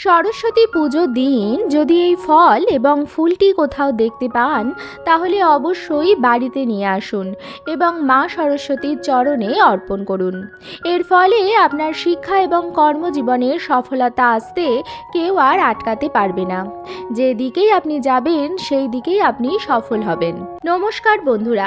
সরস্বতী পুজো দিন যদি এই ফল এবং ফুলটি কোথাও দেখতে পান, তাহলে অবশ্যই বাড়িতে নিয়ে আসুন এবং মা সরস্বতীর চরণে অর্পণ করুন। এর ফলে আপনার শিক্ষা এবং কর্মজীবনের সফলতা আসতে কেউ আর আটকাতে পারবে না। যেদিকেই আপনি যাবেন সেই দিকেই আপনি সফল হবেন। নমস্কার বন্ধুরা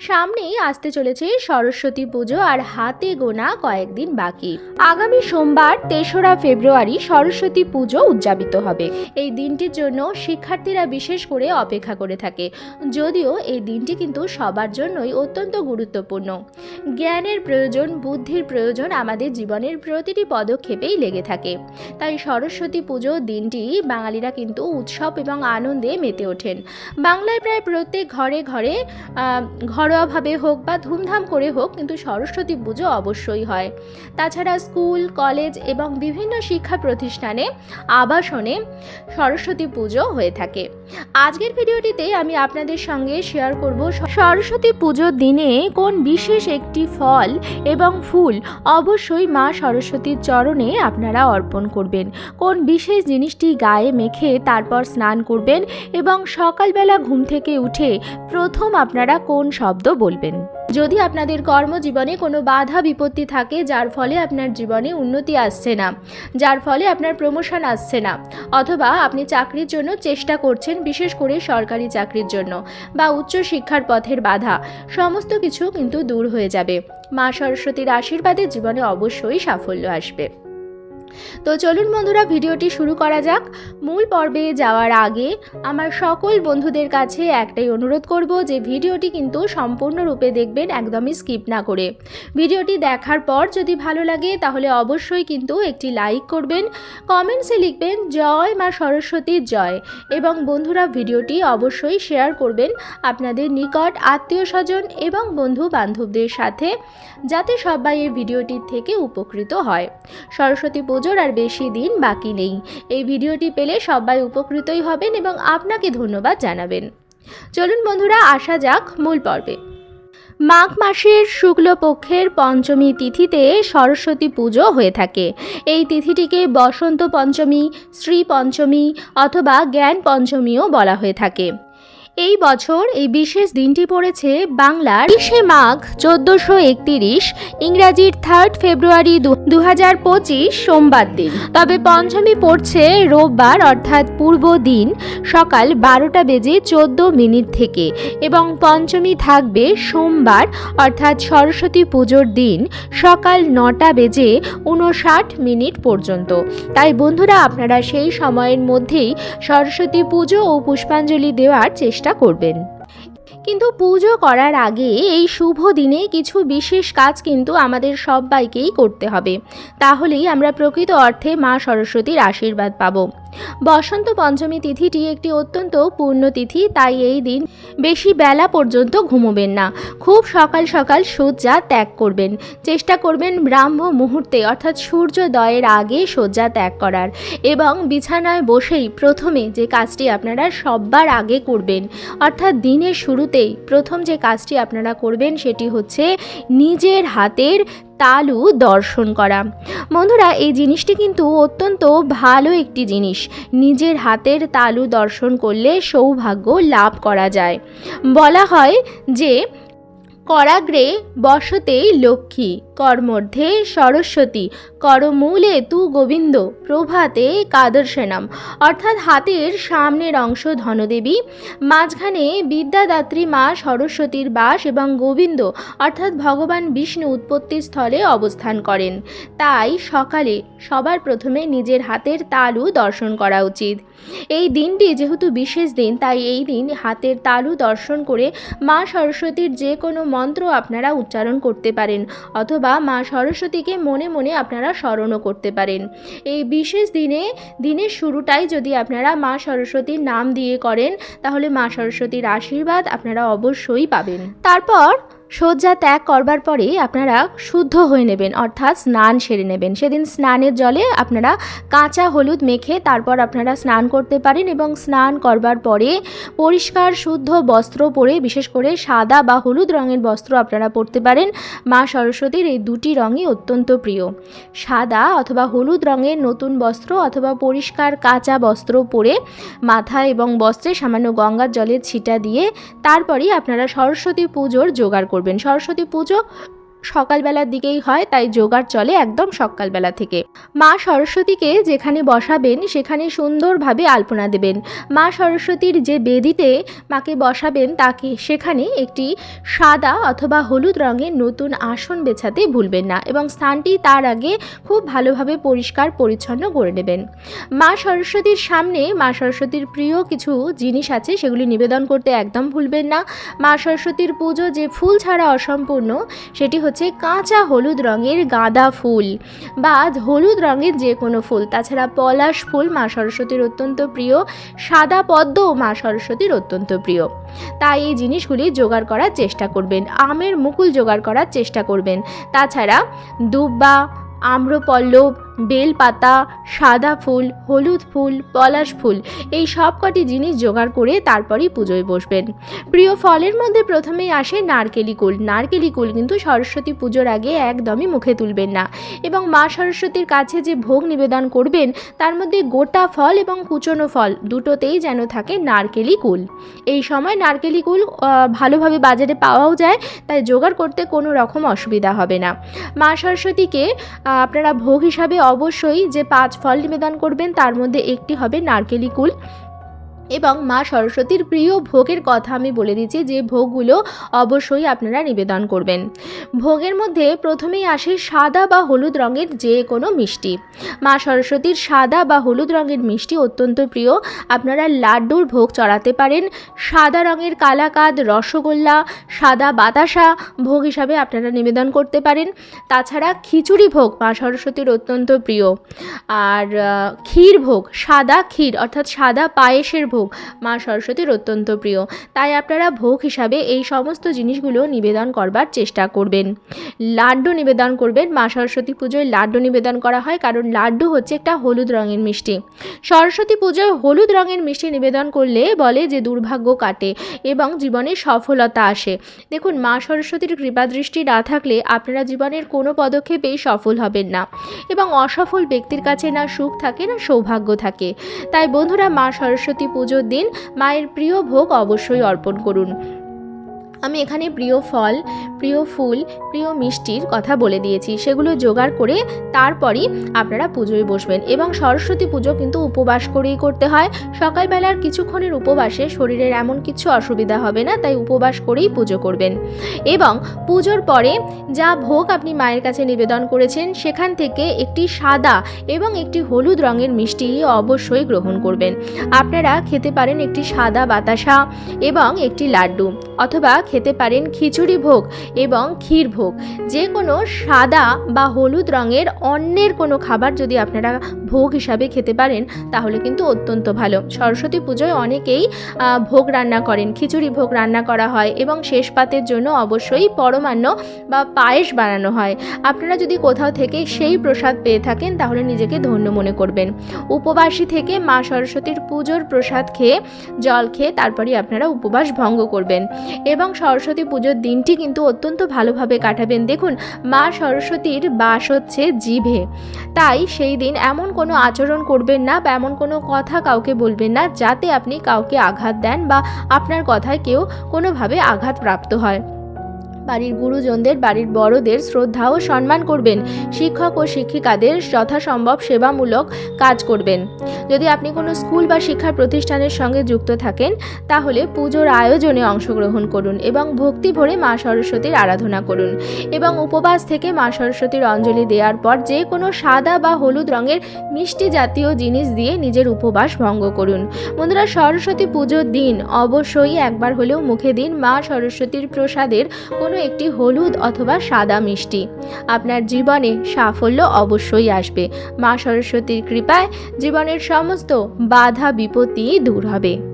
সামনেই আসতে চলেছে সরস্বতী পুজো আর হাতে গোনা কয়েকদিন বাকি। আগামী সোমবার তেসরা ফেব্রুয়ারি সরস্বতী পুজো উদযাপিত হবে। এই দিনটির জন্য শিক্ষার্থীরা বিশেষ করে অপেক্ষা করে থাকে। যদিও এই দিনটি কিন্তু সবার জন্যই অত্যন্ত গুরুত্বপূর্ণ। জ্ঞানের প্রয়োজন বুদ্ধির প্রয়োজন আমাদের জীবনের প্রতিটি পদক্ষেপেই লেগে থাকে। তাই সরস্বতী পুজো দিনটি বাঙালিরা কিন্তু উৎসব এবং আনন্দে মেতে ওঠেন। বাংলায় প্রায় প্রত্যেক ঘরে ঘরে আহ, ঘরোয়াভাবে হোক বা ধুমধাম করে হোক, কিন্তু সরস্বতী পুজো অবশ্যই হয়। তাছাড়া স্কুল, কলেজ এবং বিভিন্ন শিক্ষা প্রতিষ্ঠানে আবাসনে সরস্বতী পুজো হয়ে থাকে। আজকের ভিডিওটিতে আমি আপনাদের সঙ্গে শেয়ার করব সরস্বতী পুজোর দিনে কোন বিশেষ একটি ফল এবং ফুল অবশ্যই মা সরস্বতীর চরণে আপনারা অর্পণ করবেন। কোন বিশেষ জিনিসটি গায়ে মেখে তারপর স্নান করবেন এবং সকালবেলা ঘুম থেকে উঠে প্রথম আপনারা কোন শব্দ বলবেন? যদি আপনাদের কর্মজীবনে কোনো বাধা বিপত্তি থাকে, যার ফলে আপনার জীবনে উন্নতি আসছে না, যার ফলে আপনার প্রমোশন আসছে না, অথবা আপনি চাকরির জন্য চেষ্টা করছেন, বিশেষ করে সরকারি চাকরির জন্য, বা উচ্চ শিক্ষার পথের বাধা, সমস্ত কিছু কিন্তু দূর হয়ে যাবে। মা সরস্বতীর আশীর্বাদে জীবনে অবশ্যই সাফল্য আসবে। তো চলুন বন্ধুরা, ভিডিওটি শুরু করা যাক। মূল পর্বে যাওয়ার আগে আমার সকল বন্ধুদের কাছে একটাই অনুরোধ করব যে ভিডিওটি কিন্তু সম্পূর্ণরূপে দেখবেন, একদমই স্কিপ না করে। ভিডিওটি দেখার পর যদি ভালো লাগে, তাহলে অবশ্যই কিন্তু একটি লাইক করবেন, কমেন্টসে লিখবেন, জয় মা সরস্বতীর জয় এবং বন্ধুরা, ভিডিওটি অবশ্যই শেয়ার করবেন আপনাদের নিকট আত্মীয় স্বজন এবং বন্ধু বান্ধবদের সাথে, যাতে সবাই এই ভিডিওটির থেকে উপকৃত হয়। সরস্বতী পুজোর আর বেশি দিন বাকি নেই। এই ভিডিওটি পেলে সবাই উপকৃতই হবেন এবং আপনাকে ধন্যবাদ জানাবেন। চলুন বন্ধুরা, আসা যাক মূল পর্বে। মাঘ মাসের শুক্লপক্ষের পঞ্চমী তিথিতে সরস্বতী পুজো হয়ে থাকে। এই তিথিটিকে বসন্ত পঞ্চমী, শ্রী পঞ্চমী অথবা জ্ঞান পঞ্চমীও বলা হয়ে থাকে। এই বছর এই বিশেষ দিনটি পড়েছে বাংলার বিশে মাঘ চোদ্দোশো একতিরিশ, ইংরাজির থার্ড ফেব্রুয়ারি দু হাজার পঁচিশ সোমবার দিন। তবে পঞ্চমী পড়ছে রোববার, অর্থাৎ পূর্ব দিন, সকাল বারোটা বেজে চোদ্দ মিনিট থেকে। এবং পঞ্চমী থাকবে সোমবার, অর্থাৎ সরস্বতী পুজোর দিন, সকাল নটা বেজে উনষাট মিনিট পর্যন্ত। তাই বন্ধুরা, আপনারা সেই সময়ের মধ্যেই সরস্বতী পুজো ও পুষ্পাঞ্জলি দেওয়ার চেষ্টা করবেন। কিন্তু পুজো করার আগে এই শুভ দিনে কিছু বিশেষ কাজ কিন্তু আমাদের সবাইকেই করতে হবে। তাহলেই আমরা প্রকৃত অর্থে মা সরস্বতীর আশীর্বাদ পাব। বসন্ত পঞ্চমী তিথিটি একটি অত্যন্ত পূর্ণ তিথি, তাই এই দিন বেশি বেলা পর্যন্ত ঘুমোবেন না। খুব সকাল সকাল শয্যা ত্যাগ করবেন। চেষ্টা করবেন ব্রাহ্ম মুহূর্তে, অর্থাৎ সূর্যোদয়ের আগে শয্যা ত্যাগ করার। এবং বিছানায় বসেই প্রথমে যে কাজটি আপনারা সব্বার আগে করবেন, অর্থাৎ দিনের শুরুতেই প্রথম যে কাজটি আপনারা করবেন, সেটি হচ্ছে নিজের হাতের তালু দর্শন করা। বন্ধুরা, এই জিনিসটি কিন্তু অত্যন্ত ভালো একটি জিনিস। নিজের হাতের তালু দর্শন করলে সৌভাগ্য লাভ করা যায়। বলা হয় যে করাগ্রে বসতে লক্ষ্মী কর্মধ্যে সরস্বতী, করমূলে তু গোবিন্দ, প্রভাতে কাদর্শনাম। অর্থাৎ হাতের সামনের অংশ ধনদেবী, মাঝখানে বিদ্যাদাত্রী মা সরস্বতীর বাস এবং গোবিন্দ, অর্থাৎ ভগবান বিষ্ণু উৎপত্তি স্থলে অবস্থান করেন। তাই সকালে সবার প্রথমে নিজের হাতের তালু দর্শন করা উচিত। এই দিনটি যেহেতু বিশেষ দিন, তাই এই দিন হাতের তালু দর্শন করে মা সরস্বতীর যে কোনো মন্ত্র আপনারা উচ্চারণ করতে পারেন, অথবা মা সরস্বতীকে মনে মনে আপনারা স্মরণও করতে পারেন। এই বিশেষ দিনে, দিনের শুরুটাই যদি আপনারা মা সরস্বতীর নাম দিয়ে করেন, তাহলে মা সরস্বতীর আশীর্বাদ আপনারা অবশ্যই পাবেন। তারপর শয্যা ত্যাগ করবার পরে আপনারা শুদ্ধ হয়ে নেবেন, অর্থাৎ স্নান সেরে নেবেন। সেদিন স্নানের জলে আপনারা কাঁচা হলুদ মেখে তারপর আপনারা স্নান করতে পারেন এবং স্নান করবার পরে পরিষ্কার শুদ্ধ বস্ত্র পরে, বিশেষ করে সাদা বা হলুদ রঙের বস্ত্র আপনারা পরতে পারেন। মা সরস্বতীর এই দুটি রঙই অত্যন্ত প্রিয়। সাদা অথবা হলুদ রঙের নতুন বস্ত্র অথবা পরিষ্কার কাঁচা বস্ত্র পরে মাথা এবং বস্ত্রে সামান্য গঙ্গার জলের ছিটা দিয়ে তারপরেই আপনারা সরস্বতী পুজোর জোগাড় করবেন। সরস্বতী পুজো সকালবেলার দিকেই হয়, তাই জোগাড় চলে একদম সকালবেলা থেকে। মা সরস্বতীকে যেখানে বসাবেন, সেখানে সুন্দরভাবে আলপনা দেবেন। মা সরস্বতীর যে বেদিতে মাকে বসাবেন, তাকে সেখানে একটি সাদা অথবা হলুদ রঙের নতুন আসন বেছাতে ভুলবেন না এবং স্থানটি তার আগে খুব ভালোভাবে পরিষ্কার পরিচ্ছন্ন করে নেবেন। মা সরস্বতীর সামনে, মা সরস্বতীর প্রিয় কিছু জিনিস আছে, সেগুলি নিবেদন করতে একদম ভুলবেন না। মা সরস্বতীর পুজো যে ফুল ছাড়া অসম্পূর্ণ, সেটি হচ্ছে কাঁচা হলুদ রঙের গাঁদা ফুল বা হলুদ রঙের যে কোনো ফুল। তাছাড়া পলাশ ফুল মা সরস্বতীর অত্যন্ত প্রিয়, সাদা পদ্ম মা সরস্বতীর অত্যন্ত প্রিয়। তাই এই জিনিসগুলি জোগাড় করার চেষ্টা করবেন, আমের মুকুল জোগাড় করার চেষ্টা করবেন। তাছাড়া দুব্বা, আম্রপল্লব বেলপাতা, সাদা ফুল, হলুদ ফুল, পলাশ ফুল এই সব কটি জিনিস জোগাড় করে তারপরেই পুজোয় বসবেন। প্রিয় ফলের মধ্যে প্রথমেই আসে নারকেলি কুল। নারকেলি কুল কিন্তু সরস্বতী পুজোর আগে একদমই মুখে তুলবেন না এবং মা সরস্বতীর কাছে যে ভোগ নিবেদন করবেন, তার মধ্যে গোটা ফল এবং কুচনো ফল দুটোতেই যেন থাকে নারকেলি কুল। এই সময় নারকেলি কুল ভালোভাবে বাজারে পাওয়াও যায়, তাই জোগাড় করতে কোনো রকম অসুবিধা হবে না। মা সরস্বতীকে আপনারা ভোগ হিসাবে অবশ্যই যে পাঁচ ফল নিবেদন করবেন তার মধ্যে একটি হবে নারকেলি কুল। এবং মা সরস্বতীর প্রিয় ভোগের কথা আমি বলে দিচ্ছি, যে ভোগগুলো অবশ্যই আপনারা নিবেদন করবেন। ভোগের মধ্যে প্রথমেই আসে সাদা বা হলুদ রঙের যে কোনো মিষ্টি। মা সরস্বতীর সাদা বা হলুদ রঙের মিষ্টি অত্যন্ত প্রিয়। আপনারা লাড্ডুর ভোগ চড়াতে পারেন। সাদা রঙের কালাকাদ, রসগোল্লা, সাদা বাতাসা ভোগ হিসাবে আপনারা নিবেদন করতে পারেন। তাছাড়া খিচুড়ি ভোগ মা সরস্বতীর অত্যন্ত প্রিয়। আর ক্ষীর ভোগ, সাদা ক্ষীর অর্থাৎ সাদা পায়েসের ভোগ। মা সরস্বতীর অত্যন্ত প্রিয়। তাই আপনারা ভোগ হিসাবে এই সমস্ত জিনিসগুলো নিবেদন করবার চেষ্টা করবেন। লাড্ডু নিবেদন করবেন। মা সরস্বতী পুজোয় লাড্ডু নিবেদন করা হয়, কারণ লাড্ডু হচ্ছে একটা হলুদ রঙের মিষ্টি। সরস্বতী পুজোয় হলুদ রঙের মিষ্টি নিবেদন করলে বলে যে দুর্ভাগ্য কাটে এবং জীবনে সফলতা আসে। দেখুন, মা সরস্বতীর কৃপাদৃষ্টি না থাকলে আপনারা জীবনের কোনো পদক্ষেপেই সফল হবেন না এবং অসফল ব্যক্তির কাছে না সুখ থাকে, না সৌভাগ্য থাকে। তাই বন্ধুরা, মা সরস্বতী পুজোর দিন মায়ের প্রিয় ভোগ অবশ্যই অর্পণ করুন। আমি এখানে প্রিয় ফল, প্রিয় ফুল, প্রিয় মিষ্টির কথা বলে দিয়েছি। সেগুলো জোগাড় করে তারপরই আপনারা পুজোয় বসবেন এবং সরস্বতী পুজো কিন্তু উপবাস করেই করতে হয়। সকালবেলার কিছুক্ষণের উপবাসে শরীরের এমন কিছু অসুবিধা হবে না, তাই উপবাস করেই পুজো করবেন। এবং পুজোর পরে যা ভোগ আপনি মায়ের কাছে নিবেদন করেছেন, সেখান থেকে একটি সাদা এবং একটি হলুদ রঙের মিষ্টি অবশ্যই গ্রহণ করবেন। আপনারা খেতে পারেন একটি সাদা বাতাসা এবং একটি লাড্ডু অথবা খেতে পারেন খিচুড়ি ভোগ এবং ক্ষীর ভোগ। যে কোনো সাদা বা হলুদ রঙের অন্যের কোনো খাবার যদি আপনারা ভোগ হিসাবে খেতে পারেন, তাহলে কিন্তু অত্যন্ত ভালো। সরস্বতী পুজোয় অনেকেই ভোগ রান্না করেন, খিচুড়ি ভোগ রান্না করা হয় এবং শেষ পাতের জন্য অবশ্যই পরমান্ন বা পায়েস বানানো হয়। আপনারা যদি কোথাও থেকে সেই প্রসাদ পেয়ে থাকেন, তাহলে নিজেকে ধন্য মনে করবেন। উপবাসী থেকে মা সরস্বতীর পুজোর প্রসাদ খেয়ে, জল খেয়ে তারপরেই আপনারা উপবাস ভঙ্গ করবেন। এবং সরস্বতী পুজোর দিনটি কিন্তু অত্যন্ত ভালোভাবে কাটাবেন। দেখুন, মা সরস্বতীর বাস হচ্ছে জিভে। তাই সেই দিন এমন কোনো আচরণ করবেন না বা এমন কোনো কথা কাউকে বলবেন না যাতে আপনি কাউকে আঘাত দেন বা আপনার কথায় কেউ কোনোভাবে আঘাত প্রাপ্ত হয়। বাড়ির গুরুজনদের, বাড়ির বড়দের শ্রদ্ধা ও সম্মান করবেন। শিক্ষক ও শিক্ষিকাদের যথাসম্ভব সেবামূলক কাজ করবেন। যদি আপনি কোনো স্কুল বা শিক্ষা প্রতিষ্ঠানের সঙ্গে যুক্ত থাকেন, তাহলে পুজোর আয়োজনে অংশগ্রহণ করুন এবং ভক্তি ভরে মা সরস্বতীর আরাধনা করুন এবং উপবাস থেকে মা সরস্বতীর অঞ্জলি দেওয়ার পর যে কোনো সাদা বা হলুদ রঙের মিষ্টি জাতীয় জিনিস দিয়ে নিজের উপবাস ভঙ্গ করুন। বন্ধুরা, সরস্বতী পুজোর দিন অবশ্যই একবার হলেও মুখে দিন মা সরস্বতীর প্রসাদের কোনো একটি হলুদ অথবা সাদা মিষ্টি। আপনার জীবনে সাফল্য অবশ্যই আসবে। মা সরস্বতীর কৃপায় জীবনের সমস্ত বাধা বিপত্তি দূর হবে।